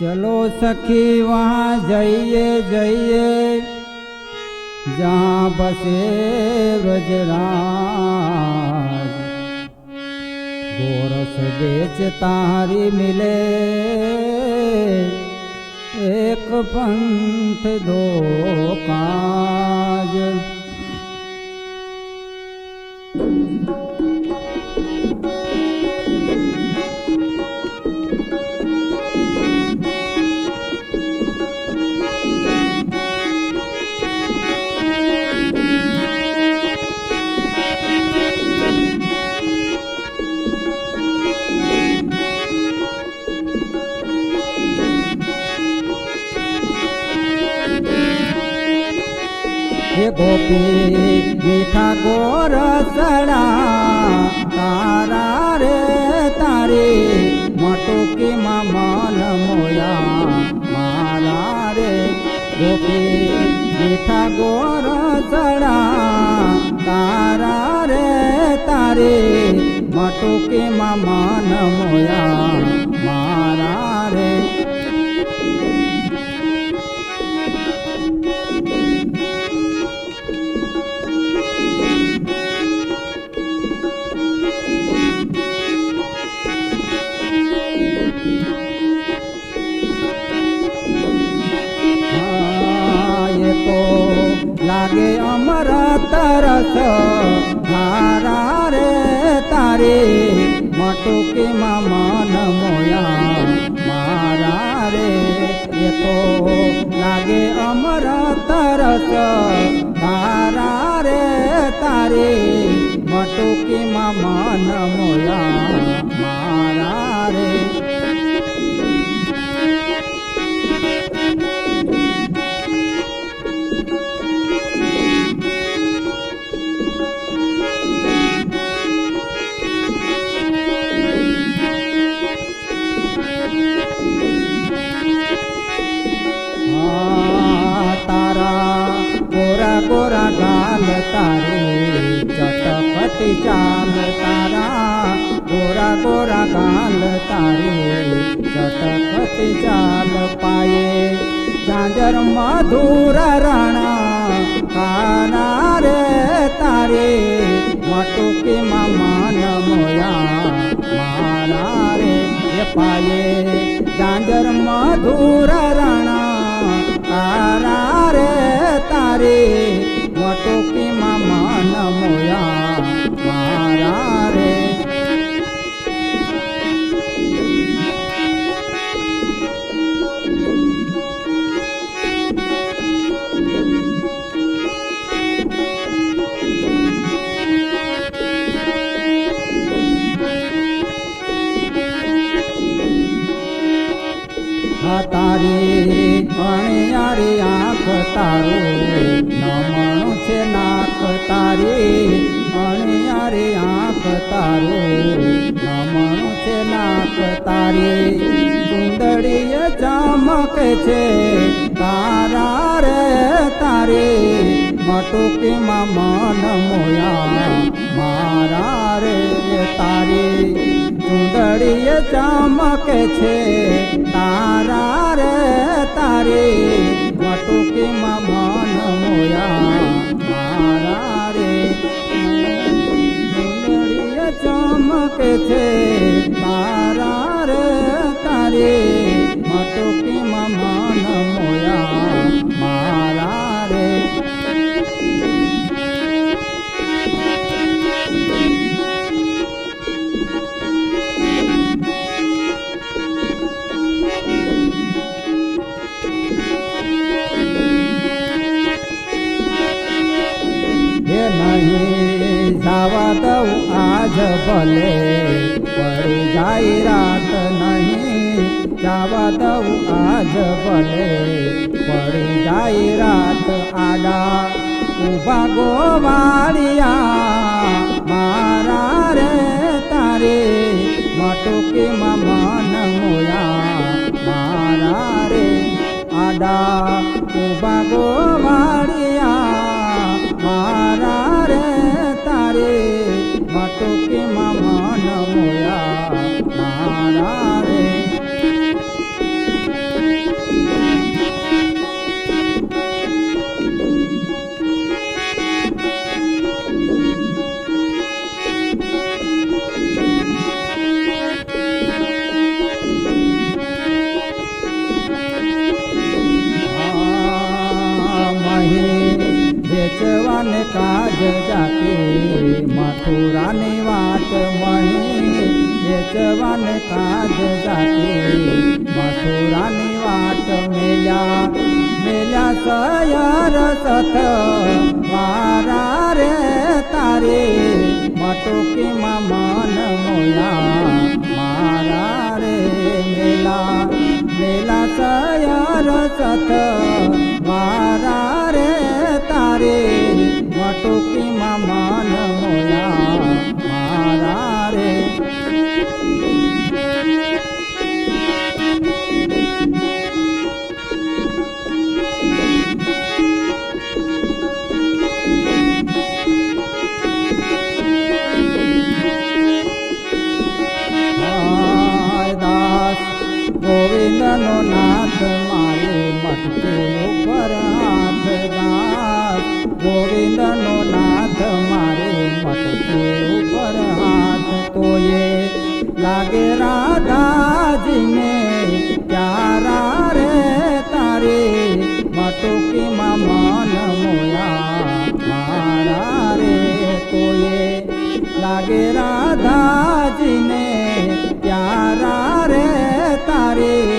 चलो सखी, वहाँ जाइए जाइए। जहाँ बसे ब्रजराज गोरस बेच तारी मिले। एक पंथ दो काज। ગોપી મીઠા ગોરસડા તારા રે તારે મટુકીમાં મન મોયા મારા રે ગોપી મીઠા ગોરસડા તારા રે તારે મટુકીમાં મન મોયા તરસ મારા રે તારે મટુકીમાં મન મોયા? મારા રે, એ તો લાગે અમર તરસ મારા રે તારે મટુકીમાં મન મોયા? ગાલ તારી ચટપટી ચાલ તારા ગોરા ગોરા ગાલ તારી ચટપટી ચાલ પાયે ઝાંઝર મધુર રણા કાના રે તારે મટુકીમાં મન મોયા મારા રે એ પાયે ઝાંઝર મધુર રણા તારા તારી ભણિયારી આંખ તારું નમણું છે નાક તારી. ભણિયારી આંખ તારું નમણું છે નાક તારી. સુંદરીય ચમક છે તારા રે તારી. મટુકીમાં મન મોયા મારા રે તારી. સુંદરીય ચમક છે તારા તારી મટુકીમાં મન મોયા? મારા રે. ચમકે છે. તારા રે તારે મટુકીમાં આજ ભલે પડી જાય રાત નહીં જવા દઉં આજ ભલે પડી જાય રાત આડા ઉભા ગોવાળિયા મારા રે તારે મટુકીમાં મન મોયા મારા રે આડા ઉભા ગોવાળિયા વેચવાને કાજ જાતી. મથુરાની વાટ મહી વેચવાને કાજ જાતી. મથુરાની વાટ મેલ્યા મેલ્યા સયાર સત. મારા રે તારે, મટુકીમાં મન મોયા લાગે રાધાજીને પ્યારા રે તારે.